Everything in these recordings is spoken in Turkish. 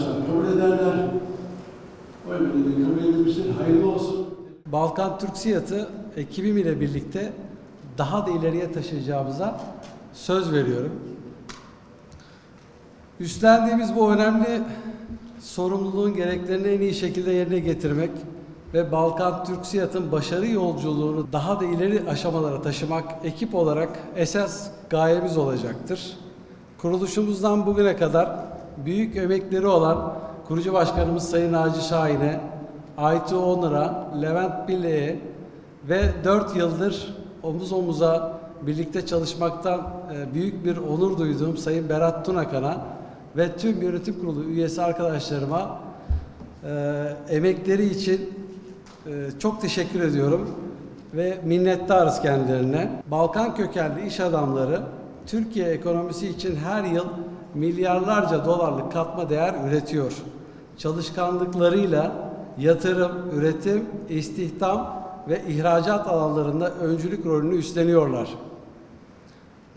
Arkadaşlar kabul ederler. Oy birliği kabul edilmiştir. Hayırlı olsun. Balkan Türk Siyatı ekibim ile birlikte daha da ileriye taşıyacağımıza söz veriyorum. Üstlendiğimiz bu önemli sorumluluğun gereklerini en iyi şekilde yerine getirmek ve Balkan Türk Siyat'ın başarı yolculuğunu daha da ileri aşamalara taşımak ekip olarak esas gayemiz olacaktır. Kuruluşumuzdan bugüne kadar büyük emekleri olan kurucu başkanımız Sayın Naci Şahin'e, Aytu Onur'a, Levent Bile'ye ve 4 yıldır omuz omuza birlikte çalışmaktan e, büyük bir onur duyduğum Sayın Berat Tunakan'a ve tüm yönetim kurulu üyesi arkadaşlarıma e, emekleri için e, çok teşekkür ediyorum ve minnettarız kendilerine. Balkan kökenli iş adamları Türkiye ekonomisi için her yıl milyarlarca dolarlık katma değer üretiyor. Çalışkanlıklarıyla yatırım, üretim, istihdam ve ihracat alanlarında öncülük rolünü üstleniyorlar.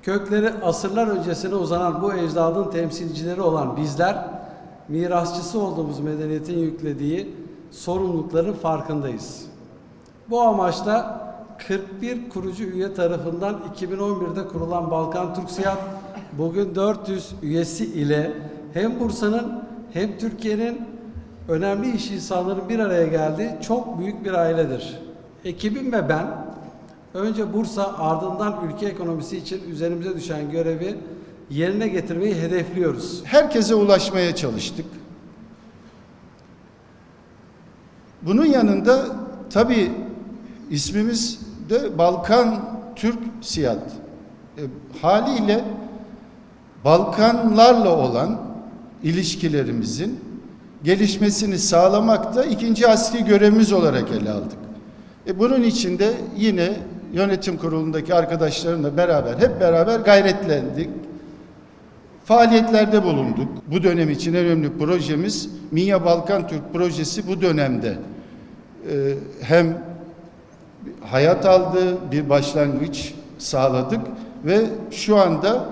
Kökleri asırlar öncesine uzanan bu ecdadın temsilcileri olan bizler, mirasçısı olduğumuz medeniyetin yüklediği sorumlulukların farkındayız. Bu amaçla 41 kurucu üye tarafından 2011'de kurulan Balkan Türk Siyah bugün 400 üyesi ile hem Bursa'nın hem Türkiye'nin önemli iş insanların bir araya geldiği çok büyük bir ailedir. Ekibim ve ben önce Bursa ardından ülke ekonomisi için üzerimize düşen görevi yerine getirmeyi hedefliyoruz. herkese ulaşmaya çalıştık. Bunun yanında tabii ismimiz de Balkan Türk Siyat. E, haliyle Balkanlarla olan ilişkilerimizin gelişmesini sağlamak da ikinci asli görevimiz olarak ele aldık. E, bunun için de yine yönetim kurulundaki arkadaşlarımla beraber hep beraber gayretlendik faaliyetlerde bulunduk. Bu dönem için en önemli projemiz Minya Balkan Türk projesi bu dönemde e, hem hayat aldı, bir başlangıç sağladık ve şu anda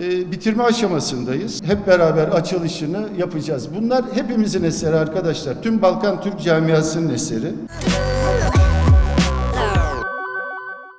e, bitirme aşamasındayız. Hep beraber açılışını yapacağız. Bunlar hepimizin eseri arkadaşlar. Tüm Balkan Türk camiasının eseri.